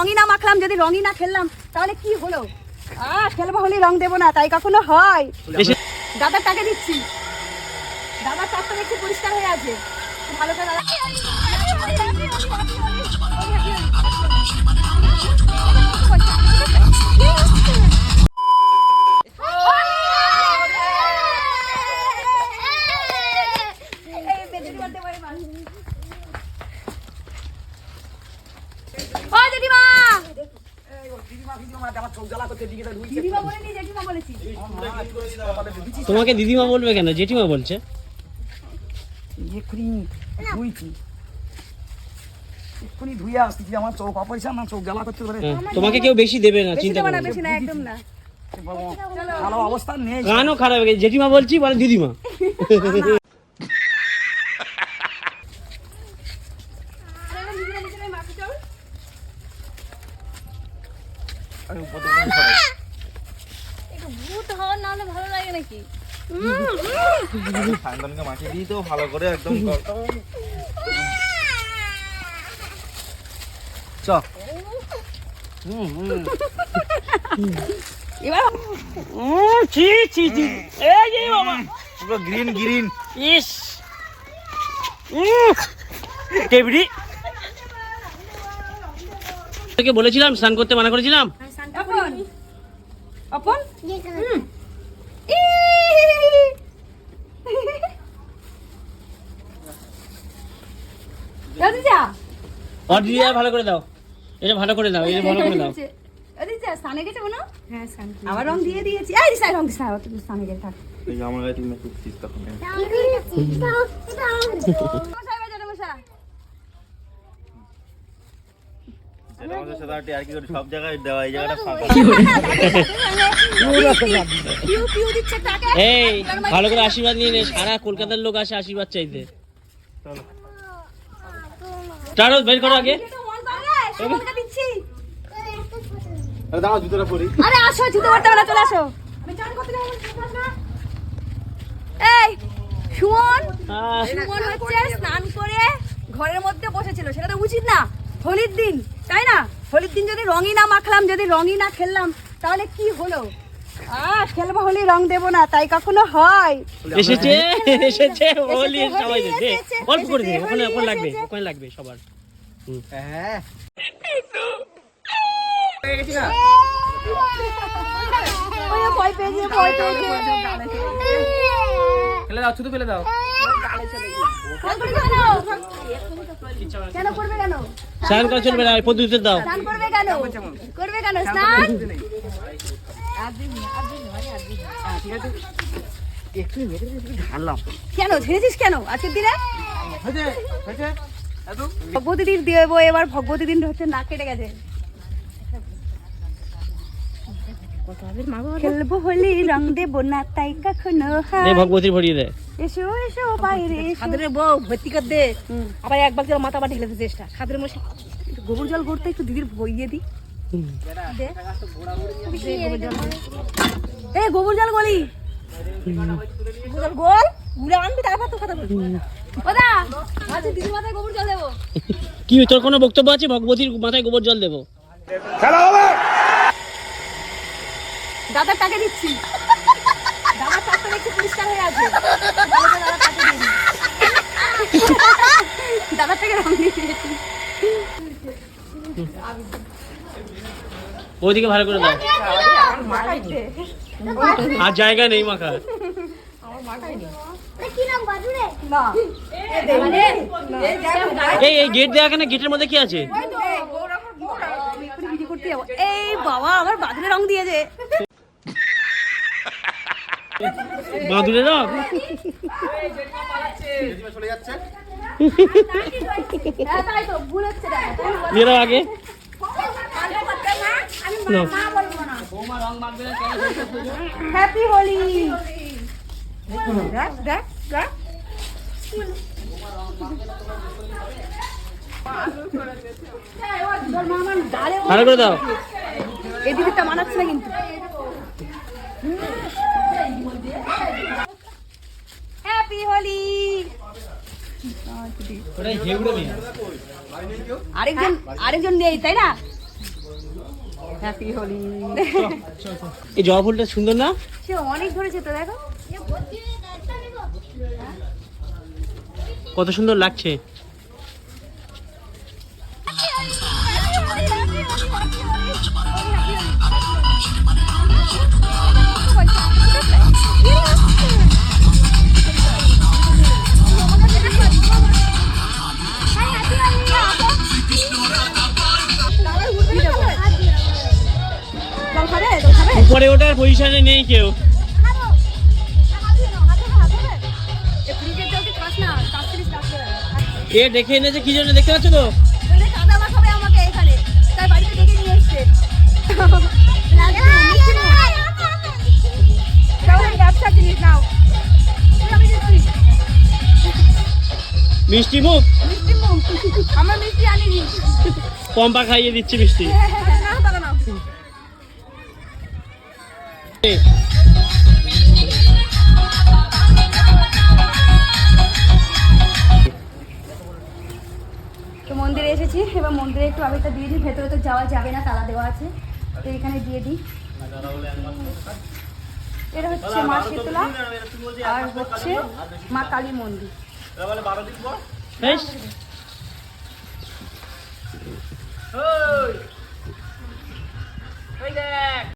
রঙই না মাখলাম যদি রঙই না খেললাম তাহলে কি হলো আহ খেলব হলে রং দেবো না তাই কখনো হয় দাদার টাকা দিচ্ছি দাদার চারটা দেখছি পরিষ্কার হয়ে আছে ভালো করে দাদা বেদির মধ্যে বলে মানুষ। ও জেঠিমা দিদিমা বলেনি জেঠিমা বলেছি তোমাকে দিদিমা বলবে কেন? জেঠিমা বলছে। হ্যাঁ, তোমাকে কেউ বেশি দেবে না চিন্তা দেবো করো না। না। বেশি না একদম না। ভালো অবস্থা নেই। কানও খারাপ হয়ে গেছে। জেঠিমা বলছি বলে দিদিমা। ভূত হওয়ার না হলে ভালো লাগে নাকি? সায়ন্তনকে মাখিয়ে দিই তো ভালো করে একদম চ। এবার ছি ছি ছি। এই যে বাবা। পুরো গ্রিন গ্রিন। ইস। তোকে বলেছিলাম স্নান করতে মানা করেছিলাম। অপন? অপন হুম। ই! রাধিজা, অডিয়া ভালো করে দাও। এটা ভালো করে দাও এটা ভালো করে দাও। রাধিজা, স্নানে গেছে মনে হয়? আবার রং দিয়ে দিয়েছি। এই রিসাই রং দিস না, তুই স্নানে গেছে। থাক। এই আমার গায়ে তুমি বাজা রে মশা। সেটা আমাদের সাথে আর কি সব জায়গায় দেওয়া এই জায়গাটা ফাঁকা। পিউ পিউ দিচ্ছে টাকা। এই ভালো করে আশীর্বাদ নিয়ে নে সারা কলকাতার লোক আসে আশীর্বাদ চাইতে। চারো বের করো আগে। এটা on কর রে, সুমনকে দিচ্ছি। আরে দাঁড়াও জুতোটা পরি। আরে আসো জুতো পরতে না চলে আসো। আমি চান করতে যাব, চলে এই সুমন। আহ, সুমন হচ্ছে স্নান করে ঘরের মধ্যে বসেছিল সেটা তো উচিত না। হোলির দিন তাই না? হোলির দিন যদি রঙই না মাখলাম যদি রঙই না খেললাম তাহলে কি হলো? আহ খেলব হোলি রং দেবো না তাই কখনো হয়? এসেছে এসেছে হোলি সবাই দে এসেছে, অল্প করে দে ওখানে ওখানে লাগবে ওখানে লাগবে সবার। হ্যাঁ। ওই ভয় পেয়েছে ভয় পেয়েছে। ফেলে দাও শুধু ফেলে দাও। স্নান কেন কেন করবে কেন করা চলবে না পদ্ধতিতে দাও। স্নান করবে কেন? করবে কেন? স্নান? একটু কেন? ঝেড়েছিস কেন আজকের দিনে? হয়েছে হয়েছে। এত ভগবতী দিন দেবো এবার ভগবতী দিন হচ্ছে নাক কেটে গেছে। খেলব রং দেবো না তাই খাদরে ভর্তি কর দে মাথা চেষ্টা খাদরে গোবর জল করতে একটু দিদির দি। গোবর জল গলি গোল ঘুরে আনবি তারপর তো কথা বলবি কি তোর কোনো বক্তব্য আছে ভগবতীর মাথায় গোবর জল দেবো দাদার টাকা দিচ্ছি। দাদার চারটা দেখছি পরিষ্কার হয়ে আছে। দাদার টাকা টাকা রং দিয়ে দিয়েছি। ওইদিকে ভালো করে দাও। আর জায়গা নেই মাখা। না। মানে এই গেট দেওয়া কেন গেটের মধ্যে কি আছে? এক্ষুনি ভিডিও করতে যাব। এই বাবা আমার বাদলে রং দিয়েছে। বাঁধুরে দাও দাও আগে হ্যাপি হোলি দেখ দেখ দেখ। ভালো করে দাও। দিদিটা মানাচ্ছে না কিন্তু। হ্যাপি হোলি। আরেকজন আরেকজন নেই তাই না? হ্যাপি হোলি এই জবা ফুলটা সুন্দর না? সে অনেক ধরেছে তো দেখো। কত সুন্দর লাগছে। উপরে ওঠার পজিশনে নেই কেউ। এ দেখে এনেছে কি জন্য দেখতে পাচ্ছ তো মিষ্টি মুখ? মিষ্টি মুখ। আমার মিষ্টি আনিনি। পম্পা খাইয়ে দিচ্ছে মিষ্টি না দাদা নাও এ, তো মন্দিরে এসেছি এবার মন্দিরে একটু আবিরটা দিয়ে দিই ভেতরে তো যাওয়া যাবে না তালা দেওয়া আছে। তো এখানে দিয়ে দিই। এটা হচ্ছে মা শীতলা আর হচ্ছে মা কালী মন্দির। ওই দেখ।